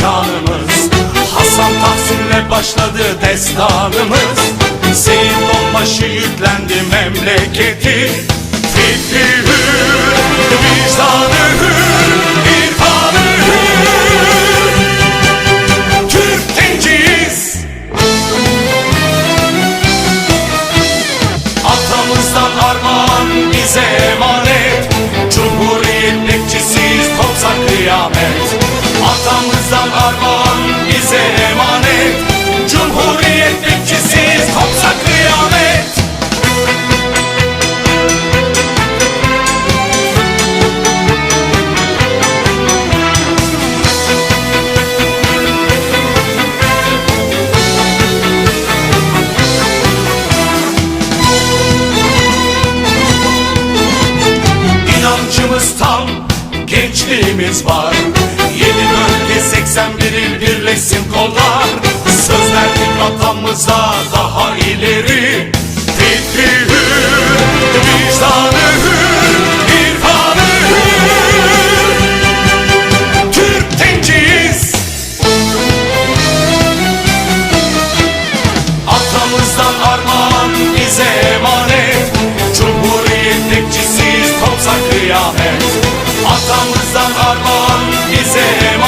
şanımız Hasan Tahsin'le başladı destanımız. Seyit Onbaşı yüklendi memleketi. Fikri hür, vicdanı hür, irfanı hür. Türk genciyiz Atamızdan armağan bize emanet. Atamızdan armağan bize emanet. Cumhuriyet bekçisiyiz kopsa kıyamet. İnancımız tam, gençliğimiz var 81'i birleşsin kollar. Sözlerdik vatanımıza daha ileri. Fikri hür, vicdanı hür, irfanı hür. Türk genciyiz Atamızdan armağan bize emanet. Cumhuriyet tekçisiyiz kopsa kıyamet. Atamızdan armağan bize emanet